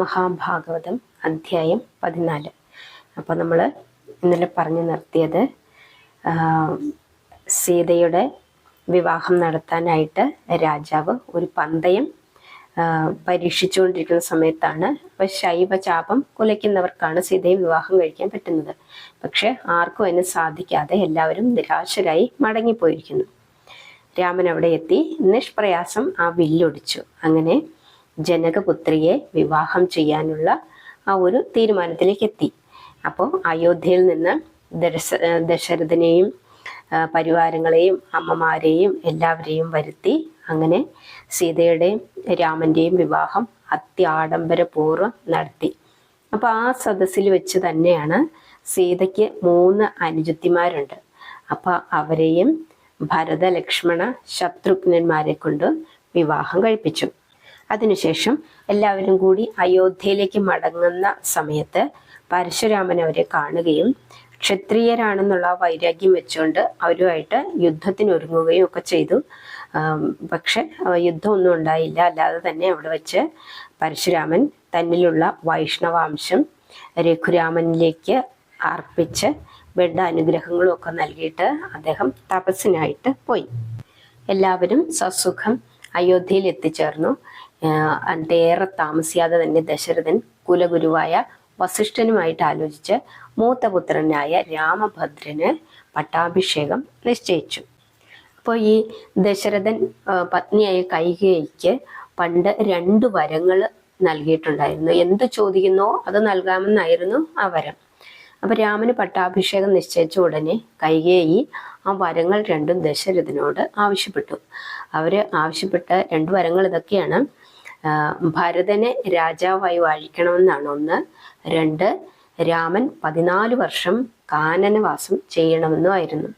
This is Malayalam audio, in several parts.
മഹാഭാഗവതം അധ്യായം പതിനാല്. അപ്പോൾ നമ്മൾ ഇന്നലെ പറഞ്ഞു നിർത്തിയത് സീതയുടെ വിവാഹം നടത്താനായിട്ട് രാജാവ് ഒരു പന്തയം പരീക്ഷിച്ചുകൊണ്ടിരിക്കുന്ന സമയത്താണ് അപ്പോൾ ശൈവചാപം കുലയ്ക്കുന്നവർക്കാണ് സീതയെ വിവാഹം കഴിക്കാൻ പറ്റുന്നത്. പക്ഷെ ആർക്കും അതിന് സാധിക്കാതെ എല്ലാവരും നിരാശരായി മടങ്ങിപ്പോയിരിക്കുന്നു. രാമൻ അവിടെ എത്തി. നിഷ്പ്രയാസം ആ വില്ലൊടിച്ചു. അങ്ങനെ ജനകപുത്രിയെ വിവാഹം ചെയ്യാനുള്ള ആ ഒരു തീരുമാനത്തിലേക്ക് എത്തി. അപ്പോൾ അയോധ്യയിൽ നിന്ന് ദശ ദശരഥനെയും പരിവാരങ്ങളെയും അമ്മമാരെയും എല്ലാവരെയും വരുത്തി അങ്ങനെ സീതയുടെയും രാമന്റെയും വിവാഹം അത്യാഡംബരപൂർവം നടത്തി. അപ്പോൾ ആ സദസ്സിൽ വെച്ച് തന്നെയാണ് സീതയ്ക്ക് മൂന്ന് അനുജത്തിമാരുണ്ട്. അപ്പോൾ അവരെയും ഭരത ലക്ഷ്മണ ശത്രുഘ്നന്മാരെ കൊണ്ട് വിവാഹം കഴിപ്പിച്ചു. അതിനുശേഷം എല്ലാവരും കൂടി അയോധ്യയിലേക്ക് മടങ്ങുന്ന സമയത്ത് പരശുരാമൻ അവരെ കാണുകയും ക്ഷത്രിയരാണെന്നുള്ള വൈരാഗ്യം വെച്ചുകൊണ്ട് അവരുമായിട്ട് യുദ്ധത്തിന് ഒരുങ്ങുകയും ഒക്കെ ചെയ്തു. പക്ഷെ യുദ്ധമൊന്നും ഉണ്ടായില്ല. അല്ലാതെ തന്നെ അവിടെ വെച്ച് പരശുരാമൻ തന്നിലുള്ള വൈഷ്ണവാംശം രഘുരാമനിലേക്ക് അർപ്പിച്ച് വേണ്ട അനുഗ്രഹങ്ങളും ഒക്കെ നൽകിയിട്ട് അദ്ദേഹം തപസ്സിനായിട്ട് പോയി. എല്ലാവരും സസുഖം അയോധ്യയിൽ എത്തിച്ചേർന്നു. ഏറെ താമസിയാതെ തന്നെ ദശരഥൻ കുലഗുരുവായ വസിഷ്ഠനുമായിട്ട് ആലോചിച്ച് മൂത്തപുത്രനായ രാമഭദ്രന് പട്ടാഭിഷേകം നിശ്ചയിച്ചു. അപ്പോൾ ഈ ദശരഥൻ പത്നിയായ കൈകേയിക്ക് പണ്ട് രണ്ട് വരങ്ങൾ നൽകിയിട്ടുണ്ടായിരുന്നു. എന്ത് ചോദിക്കുന്നോ അത് നൽകാമെന്നായിരുന്നു ആ വരം. അപ്പൊ രാമന് പട്ടാഭിഷേകം നിശ്ചയിച്ച ഉടനെ കൈകേയി ആ വരങ്ങൾ രണ്ടും ദശരഥനോട് ആവശ്യപ്പെട്ടു. അവർ ആവശ്യപ്പെട്ട രണ്ട് വരങ്ങൾ ഇതൊക്കെയാണ്. ഭരതനെ രാജാവായി വാഴിക്കണമെന്നാണ് ഒന്ന്. രണ്ട് രാമൻ പതിനാല് വർഷം കാനനവാസം ചെയ്യണമെന്നുമായിരുന്നു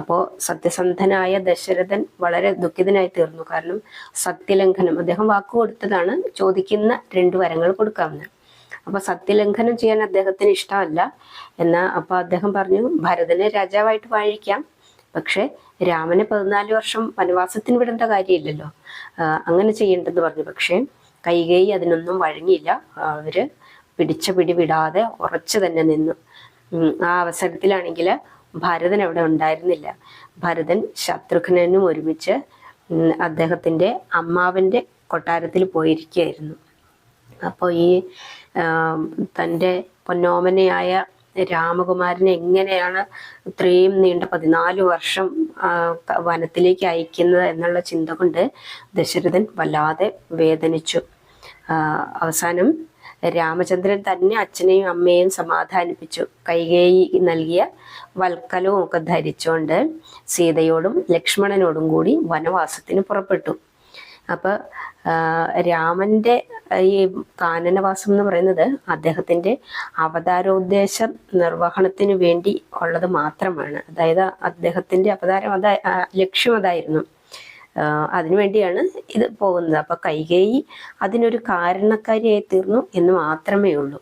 അപ്പോൾ സത്യസന്ധനായ ദശരഥൻ വളരെ ദുഃഖിതനായി തീർന്നു. കാരണം സത്യലംഘനം അദ്ദേഹം വാക്ക് കൊടുത്തതാണ് ചോദിക്കുന്ന രണ്ട് വരങ്ങൾ കൊടുക്കാമെന്ന്. അപ്പൊ സത്യലംഘനം ചെയ്യാൻ അദ്ദേഹത്തിന് ഇഷ്ടമല്ല. എന്നാ അപ്പൊ അദ്ദേഹം പറഞ്ഞു ഭരതനെ രാജാവായിട്ട് വാഴിക്കാം. പക്ഷെ രാമനെ പതിനാല് വർഷം വനവാസത്തിന് വിടേണ്ട കാര്യമില്ലല്ലോ. അങ്ങനെ ചെയ്യേണ്ടെന്ന് പറഞ്ഞു. പക്ഷേ കൈകൈ അതിനൊന്നും വഴങ്ങിയില്ല. അവർ പിടിച്ച പിടി വിടാതെ ഉറച്ചു തന്നെ നിന്നു. ആ അവസരത്തിലാണെങ്കിൽ ഭരതൻ അവിടെ ഉണ്ടായിരുന്നില്ല. ഭരതൻ ശത്രുഘ്നനും ഒരുമിച്ച് അദ്ദേഹത്തിന്റെ അമ്മാവന്റെ കൊട്ടാരത്തിൽ പോയിരിക്കുകയായിരുന്നു. അപ്പോൾ ഈ തന്റെ പൊന്നോമനയായ രാമകുമാരനെ എങ്ങനെയാണ് ഇത്രയും നീണ്ട പതിനാല് വർഷം വനത്തിലേക്ക് അയക്കുന്നത് എന്നുള്ള ചിന്ത കൊണ്ട് ദശരഥൻ വല്ലാതെ വേദനിച്ചു. അവസാനം രാമചന്ദ്രൻ തന്നെ അച്ഛനെയും അമ്മയെയും സമാധാനിപ്പിച്ചു. കൈകേയി നൽകിയ വൽക്കലവും ഒക്കെ ധരിച്ചുകൊണ്ട് സീതയോടും ലക്ഷ്മണനോടും കൂടി വനവാസത്തിന് പുറപ്പെട്ടു. അപ്പൊ ആ, രാമന്റെ ഈ കാനനവാസം എന്ന് പറയുന്നത് അദ്ദേഹത്തിന്റെ അവതാരോദ്ദേശ നിർവഹണത്തിന് വേണ്ടി ഉള്ളത് മാത്രമാണ്. അതായത് അദ്ദേഹത്തിന്റെ അവതാരം അതാ ലക്ഷ്യം അതായിരുന്നു. അതിനുവേണ്ടിയാണ് ഇത് പോകുന്നത്. അപ്പൊ കൈകേയി അതിനൊരു കാരണക്കാരിയായി തീർന്നു എന്ന് മാത്രമേ ഉള്ളൂ.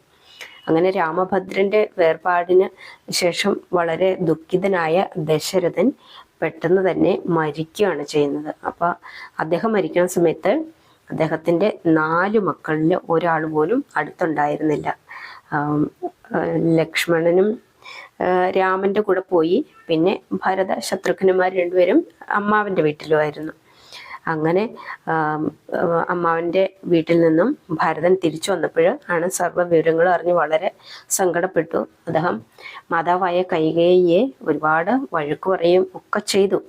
അങ്ങനെ രാമഭദ്രന്റെ വേർപാടിന് ശേഷം വളരെ ദുഃഖിതനായ ദശരഥൻ പെട്ടെന്ന് തന്നെ മരിക്കുകയാണ് ചെയ്യുന്നത്. അപ്പൊ അദ്ദേഹം മരിക്കുന്ന സമയത്ത് അദ്ദേഹത്തിന്റെ നാല് മക്കളിൽ ഒരാൾ പോലും അടുത്തുണ്ടായിരുന്നില്ല. ലക്ഷ്മണനും രാമന്റെ കൂടെ പോയി. പിന്നെ ഭരത ശത്രുഘ്നന്മാർ രണ്ടുപേരും അമ്മാവന്റെ വീട്ടിലുമായിരുന്നു. അങ്ങനെ അമ്മാവന്റെ വീട്ടിൽ നിന്നും ഭരതൻ തിരിച്ചു വന്നപ്പോൾ ആണ് സർവ വിവരങ്ങളും അറിഞ്ഞ് വളരെ സങ്കടപ്പെട്ടു. അദ്ദേഹം മാതാവായ കൈകേയിയെ ഒരുപാട് വഴക്കു പറയും ഒക്കെ ചെയ്തു.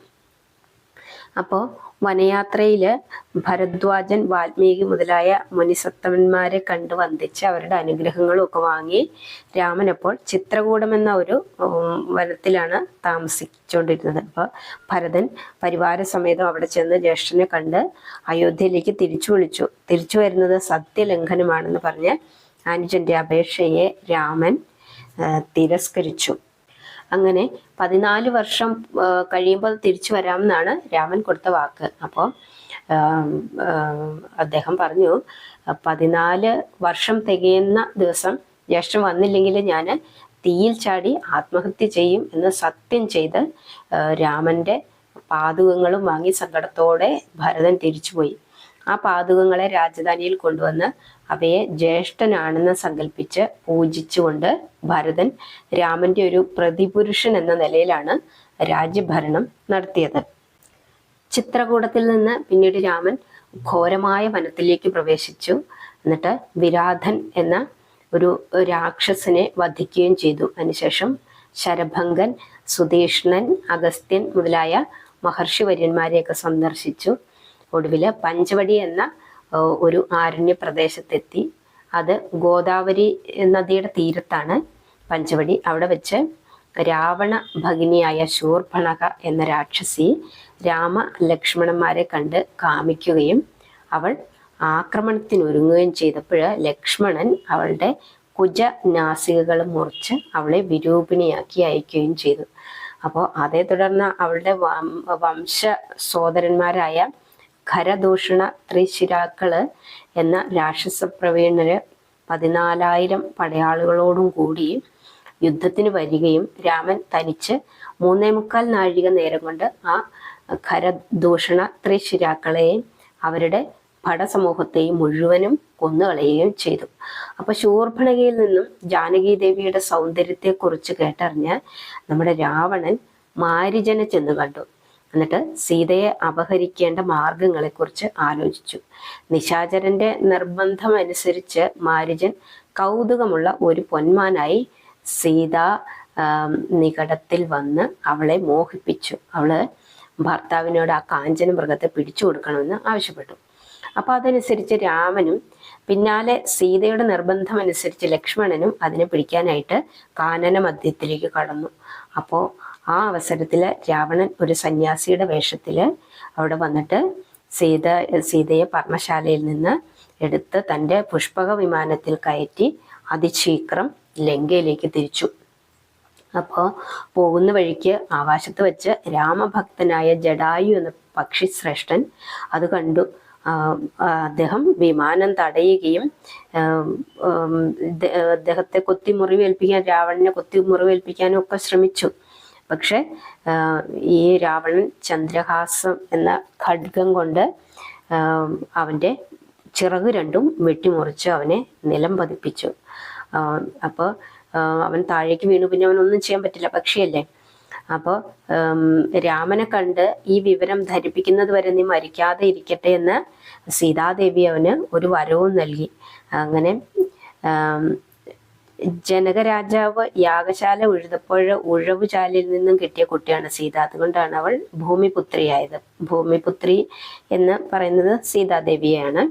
അപ്പോൾ വനയാത്രയിൽ ഭരദ്വാജൻ വാൽമീകി മുതലായ മുനിസത്തവന്മാരെ കണ്ട് വന്ദിച്ച് അവരുടെ അനുഗ്രഹങ്ങളും ഒക്കെ വാങ്ങി രാമൻ അപ്പോൾ ചിത്രകൂടം എന്ന ഒരു വനത്തിലാണ് താമസിച്ചുകൊണ്ടിരുന്നത് അപ്പോൾ ഭരതൻ പരിവാര സമേതം അവിടെ ചെന്ന് ജ്യേഷ്ഠനെ കണ്ട് അയോധ്യയിലേക്ക് തിരിച്ചു വിളിച്ചു. തിരിച്ചു വരുന്നത് സത്യലംഘനമാണെന്ന് പറഞ്ഞ് അനുജന്റെ അപേക്ഷയെ രാമൻ തിരസ്കരിച്ചു. അങ്ങനെ പതിനാല് വർഷം കഴിയുമ്പോൾ തിരിച്ചു വരാമെന്നാണ് രാമൻ കൊടുത്ത വാക്ക്. അപ്പോൾ അദ്ദേഹം പറഞ്ഞു പതിനാല് വർഷം തികയുന്ന ദിവസം ജ്യേഷ്ഠൻ വന്നില്ലെങ്കിൽ ഞാൻ തീയിൽ ചാടി ആത്മഹത്യ ചെയ്യും എന്ന് സത്യം ചെയ്ത് രാമന്റെ പാതുകങ്ങളും വാങ്ങി സങ്കടത്തോടെ ഭരതൻ തിരിച്ചുപോയി. ആ പാതുകങ്ങളെ രാജധാനിയിൽ കൊണ്ടുവന്ന് അവയെ ജ്യേഷ്ഠനാണെന്ന് സങ്കല്പിച്ച് പൂജിച്ചുകൊണ്ട് ഭരതൻ രാമന്റെ ഒരു പ്രതിപുരുഷൻ എന്ന നിലയിലാണ് രാജ്യഭരണം നടത്തിയത്. ചിത്രകൂടത്തിൽ നിന്ന് പിന്നീട് രാമൻ ഘോരമായ വനത്തിലേക്ക് പ്രവേശിച്ചു. എന്നിട്ട് വിരാധൻ എന്ന ഒരു രാക്ഷസനെ വധിക്കുകയും ചെയ്തു. അതിനുശേഷം ശരഭംഗൻ സുധീഷ്ണൻ അഗസ്ത്യൻ മുതലായ മഹർഷി വര്യന്മാരെയൊക്കെ സന്ദർശിച്ചു. ഒടുവിൽ പഞ്ചവടി എന്ന ഒരു ആരണ്യ പ്രദേശത്തെത്തി അത് ഗോദാവരി നദിയുടെ തീരത്താണ് പഞ്ചവടി. അവിടെ വെച്ച് രാവണ ഭഗിനിയായ ശൂർഭണക എന്ന രാക്ഷസി രാമ ലക്ഷ്മണന്മാരെ കണ്ട് കാമിക്കുകയും അവൾ ആക്രമണത്തിനൊരുങ്ങുകയും ചെയ്തപ്പോൾ ലക്ഷ്മണൻ അവളുടെ കുജ നാസികകൾ മുറിച്ച് അവളെ വിരൂപിണിയാക്കി അയക്കുകയും ചെയ്തു. അപ്പോൾ അതേ തുടർന്ന് അവളുടെ വംശ സോദരന്മാരായ ഖരദൂഷണ ത്രിശിരാക്കൾ എന്ന രാക്ഷസ പ്രവീണര് പതിനാലായിരം പടയാളികളോടും കൂടി യുദ്ധത്തിന് വരികയും രാമൻ തനിച്ച് മൂന്നേ മുക്കാൽ നാഴിക നേരം കൊണ്ട് ആ ഖരദൂഷണ ത്രിശിരാക്കളെയും അവരുടെ ഭടസമൂഹത്തെയും മുഴുവനും കൊന്നുകളയുകയും ചെയ്തു. അപ്പൊ ശൂർഭണകയിൽ നിന്നും ജാനകി ദേവിയുടെ സൗന്ദര്യത്തെക്കുറിച്ച് കേട്ടറിഞ്ഞ് നമ്മുടെ രാവണൻ മാരിജനെ ചെന്ന് കണ്ടു. എന്നിട്ട് സീതയെ അപഹരിക്കേണ്ട മാർഗങ്ങളെക്കുറിച്ച് ആലോചിച്ചു. നിശാചരന്റെ നിർബന്ധമനുസരിച്ച് മാരിജൻ കൗതുകമുള്ള ഒരു പൊന്മാനായി സീത നികടത്തിൽ വന്ന് അവളെ മോഹിപ്പിച്ചു. അവൾ ഭർത്താവിനോട് ആ കാഞ്ചന മൃഗത്തെ പിടിച്ചു കൊടുക്കണമെന്ന് ആവശ്യപ്പെട്ടു. അപ്പൊ അതനുസരിച്ച് രാമനും പിന്നാലെ സീതയുടെ നിർബന്ധം അനുസരിച്ച് ലക്ഷ്മണനും അതിനെ പിടിക്കാനായിട്ട് കാനന മധ്യത്തിലേക്ക് കടന്നു. അപ്പോൾ ആ അവസരത്തിൽ രാവണൻ ഒരു സന്യാസിയുടെ വേഷത്തിൽ അവിടെ വന്നിട്ട് സീത സീതയെ പർണശാലയിൽ നിന്ന് എടുത്ത് തന്റെ പുഷ്പക വിമാനത്തിൽ കയറ്റി അതിശീക്രം ലങ്കയിലേക്ക് തിരിച്ചു. അപ്പോൾ പോകുന്ന വഴിക്ക് ആകാശത്ത് വെച്ച് രാമഭക്തനായ ജഡായു എന്ന പക്ഷി ശ്രേഷ്ഠൻ അത് കണ്ടു. അദ്ദേഹം വിമാനം തടയുകയും അദ്ദേഹത്തെ കൊത്തി മുറിവേൽപ്പിക്കാൻ രാവണനെ കൊത്തി മുറിവേൽപ്പിക്കാനും ഒക്കെ ശ്രമിച്ചു. പക്ഷെ ഈ രാവണൻ ചന്ദ്രഹാസം എന്ന ഖഡ്ഗം കൊണ്ട് അവന്റെ ചിറക് രണ്ടും വെട്ടിമുറിച്ച് അവനെ നിലം പതിപ്പിച്ചു. അപ്പോൾ അവൻ താഴേക്ക് വീണു. പിന്നെ അവനൊന്നും ചെയ്യാൻ പറ്റില്ല. പക്ഷിയല്ലേ? അപ്പോൾ രാമനെ കണ്ട് ഈ വിവരം ധരിപ്പിക്കുന്നത് വരെ നീ മരിക്കാതെ ഇരിക്കട്ടെ എന്ന് സീതാദേവി അവന് ഒരു വരവും നൽകി. അങ്ങനെ ജനകരാജാവ് യാഗശാല ഉഴുതപ്പോൾ ഉഴവുചാലിൽ നിന്നും കിട്ടിയ കുട്ടിയാണ് സീത. അതുകൊണ്ടാണ് അവൾ ഭൂമിപുത്രിയായത്. ഭൂമിപുത്രി എന്ന് പറയുന്നത് സീതാദേവിയാണ്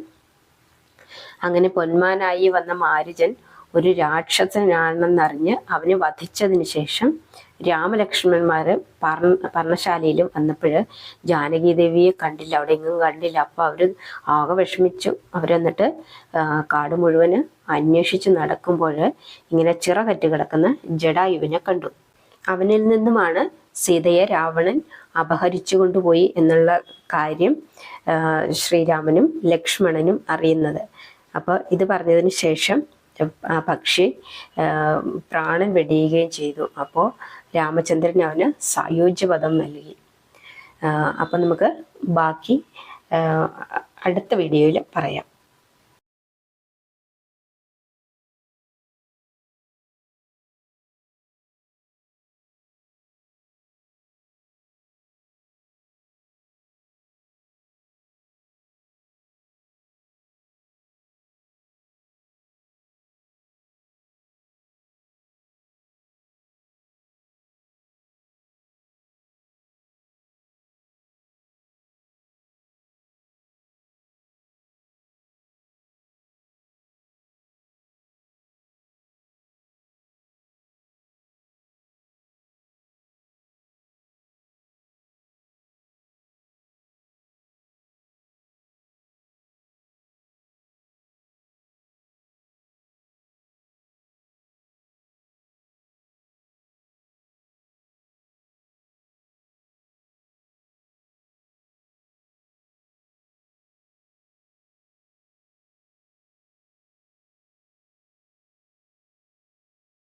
അങ്ങനെ പൊന്മാനായി വന്ന മാരുജൻ ഒരു രാക്ഷസനാണെന്നറിഞ്ഞ് അവനെ വധിച്ചതിന് ശേഷം രാമലക്ഷ്മണന്മാർ പർണ പർണശാലയിൽ വന്നപ്പോൾ ജാനകി ദേവിയെ കണ്ടില്ല അവിടെ എങ്ങും കണ്ടില്ല. അപ്പോൾ അവർ ആകെ വിഷമിച്ചു. അവരെന്നിട്ട് കാട് മുഴുവൻ അന്വേഷിച്ച് നടക്കുമ്പോൾ ഇങ്ങനെ ചിറകറ്റ് കിടക്കുന്ന ജഡായുവിനെ കണ്ടു. അവനിൽ നിന്നുമാണ് സീതയെ രാവണൻ അപഹരിച്ചു കൊണ്ടുപോയി എന്നുള്ള കാര്യം ശ്രീരാമനും ലക്ഷ്മണനും അറിയുന്നത്. അപ്പോൾ ഇത് പറഞ്ഞതിന് ശേഷം പക്ഷി പ്രാണൻ വെടിയുകയും ചെയ്തു. അപ്പോൾ രാമചന്ദ്രൻ അവന് സായോജ്യപദം നൽകി. അപ്പം നമുക്ക് ബാക്കി അടുത്ത വീഡിയോയിൽ പറയാം.